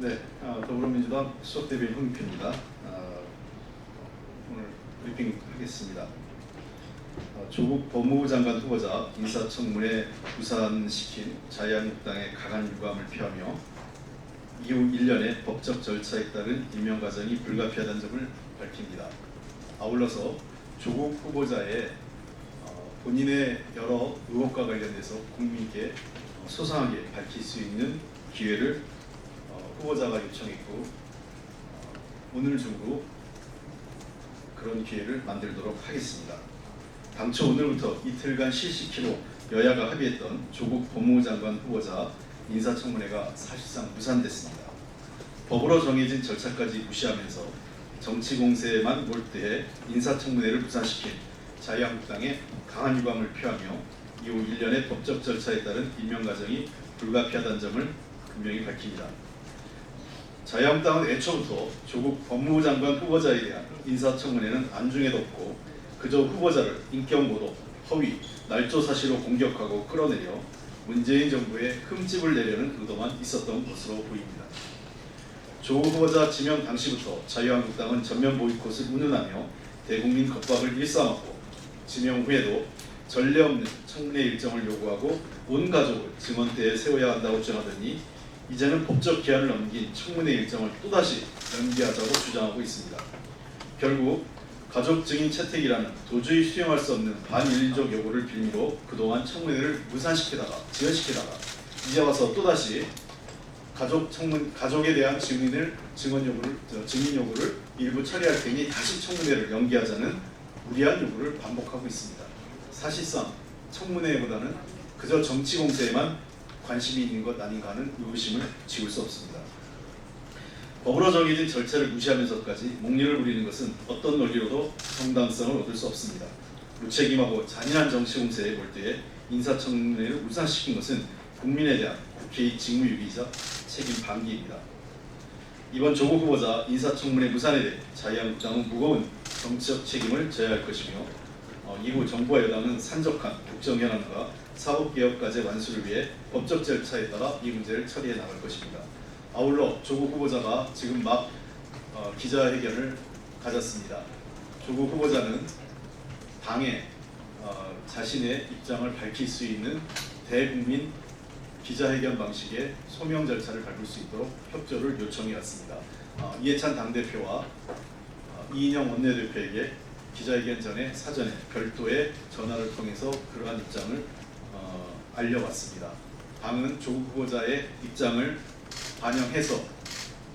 자유한국당 수석대변인 홍익표입니다. 어, 오늘 브리핑 하겠습니다. 어, 조국 법무부 장관 후보자 인사청문회 무산시킨 자유한국당의 강한 유감을 표하며 이후 1년의 법적 절차에 따른 임명 과정이 불가피하다는 점을 밝힙니다. 아울러서 조국 후보자의 어, 본인의 여러 의혹과 관련돼서 국민께 어, 소상하게 밝힐 수 있는 기회를 어, 후보자가 요청했고 어, 오늘 중으로 그런 기회를 만들도록 하겠습니다. 당초 오늘부터 이틀간 실시키로 여야가 합의했던 조국 법무부 장관 후보자 인사청문회가 사실상 무산됐습니다. 법으로 정해진 절차까지 무시하면서 정치 공세에만 몰두해 인사청문회를 무산시킨 자유한국당의 강한 유감을 표하며 이후 1년의 법적 절차에 따른 임명 과정이 불가피하다는 점을 분명히 밝힙니다. 자유한국당은 애초부터 조국 법무부 장관 후보자에 대한 인사청문회는 안중에도 없고 그저 후보자를 인격모독, 허위, 날조 사실로 공격하고 끌어내려 문재인 정부에 흠집을 내려는 의도만 있었던 것으로 보입니다. 조 후보자 지명 당시부터 자유한국당은 전면 보이콧을 운운하며 대국민 겁박을 일삼았고 지명 후에도 전례 없는 청문회 일정을 요구하고 온 가족을 증언대에 세워야 한다고 주장하더니 이제는 법적 기한을 넘긴 청문회 일정을 또다시 연기하자고 주장하고 있습니다. 결국 가족 증인 채택이라는 도저히 수용할 수 없는 반인륜적 요구를 빌미로 그동안 청문회를 무산시키다가 지연시키다가 이제 와서 또다시 가족 청문 가족에 대한 증인을 증언 요구를 저, 증인 요구를 일부 처리할 테니 다시 청문회를 연기하자는 무리한 요구를 반복하고 있습니다. 사실상 청문회보다는 그저 정치 공세에만 관심이 있는 것 아닌가 하는 의구심을 지울 수 없습니다. 법으로 정해진 절차를 무시하면서까지 목리를 부리는 것은 어떤 논리로도 정당성을 얻을 수 없습니다. 무책임하고 잔인한 정치 공세에 몰두해 인사청문회를 무산시킨 것은 국민에 대한 국회의 직무유기이자 책임 방기입니다. 이번 조국 후보자 인사청문회 무산에 대해 자유한국당은 무거운 정치적 책임을 져야 할 것이며 어, 이후 정부와 여당은 산적한 국정현안과 사법개혁까지 완수를 위해 법적 절차에 따라 이 문제를 처리해 나갈 것입니다. 아울러 조국 후보자가 지금 막 어, 기자회견을 가졌습니다. 조국 후보자는 당에 어, 자신의 입장을 밝힐 수 있는 대국민 기자회견 방식의 소명 절차를 밟을 수 있도록 협조를 요청해 왔습니다. 어, 이해찬 당대표와 어, 이인영 원내대표에게 기자회견 전에 사전에 별도의 전화를 통해서 그러한 입장을 어, 알려왔습니다. 당은 조국 후보자의 입장을 반영해서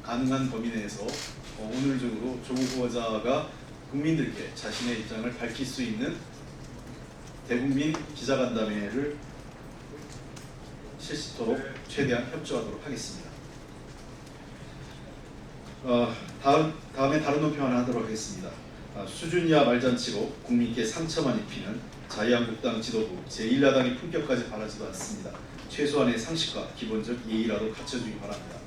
가능한 범위 내에서 어, 오늘 중으로 조국 후보자가 국민들께 자신의 입장을 밝힐 수 있는 대국민 기자간담회를 실시토록 최대한 협조하도록 하겠습니다. 어, 다음 다음에 다른 논평 하나 하도록 하겠습니다. 아, 수준 이하 말잔치로 국민께 상처만 입히는 자유한국당 지도부 제1야당의 품격까지 바라지도 않습니다. 최소한의 상식과 기본적 예의라도 갖춰주기 바랍니다.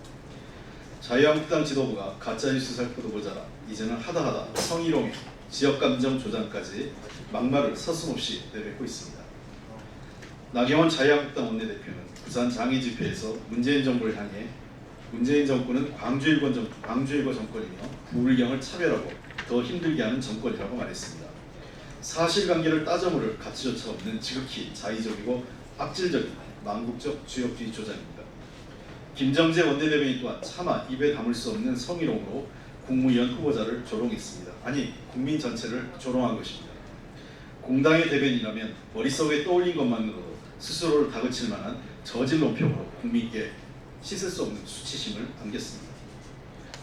자유한국당 지도부가 가짜뉴스 살포도 모자라 이제는 하다하다 성희롱에 지역감정 조장까지 막말을 서슴없이 내뱉고 있습니다. 나경원 자유한국당 원내대표는 부산 장애 집회에서 문재인 정부를 향해 문재인 정권은 광주일권 정, 광주일거 정권이며 부울경을 차별하고 더 힘들게 하는 정권이라고 말했습니다. 사실관계를 따져 물을 가치조차 없는 지극히 자의적이고 악질적인 망국적 주역주의 조장입니다. 김정재 원내대변인 또한 차마 입에 담을 수 없는 성희롱으로 국무위원 후보자를 조롱했습니다. 아니 국민 전체를 조롱한 것입니다. 공당의 대변이라면 머릿속에 떠올린 것만으로도 스스로를 다그칠 만한 저질 논평으로 국민께 씻을 수 없는 수치심을 안겼습니다.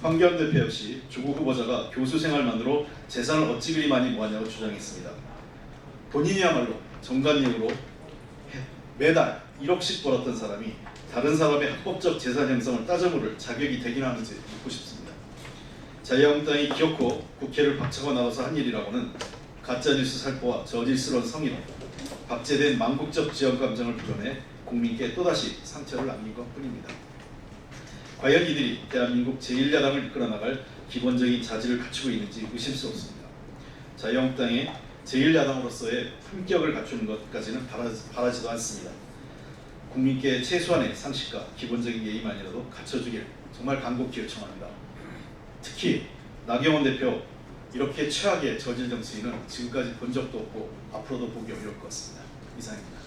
황교안 대표 역시 조국 후보자가 교수 생활만으로 재산을 어찌 그리 많이 모았냐고 주장했습니다. 본인이야말로 정관이으로 매달 1억씩 벌었던 사람이 다른 사람의 합법적 재산 형성을 따져물을 자격이 되긴 하는지 묻고 싶습니다. 자유한국당이 기어코 국회를 박차고 나와서 한 일이라고는 가짜뉴스 살포와 저질스러운 성희롱, 박제된 망국적 지역 감정을 불러내 국민께 또다시 상처를 남긴 것뿐입니다. 과연 이들이 대한민국 제1야당을 이끌어 나갈 기본적인 자질을 갖추고 있는지 의심스럽습니다. 자유한국당의 제1야당으로서의 품격을 갖추는 것까지는 바라지, 바라 지도 않습니다. 국민께 최소한의 상식과 기본적인 예의만이라도 갖춰주길 정말 간곡히 요청합니다. 특히 나경원 대표 이렇게 최악의 저질 정치인은 지금까지 본 적도 없고 앞으로도 보기 어려울 것 같습니다. 이상입니다.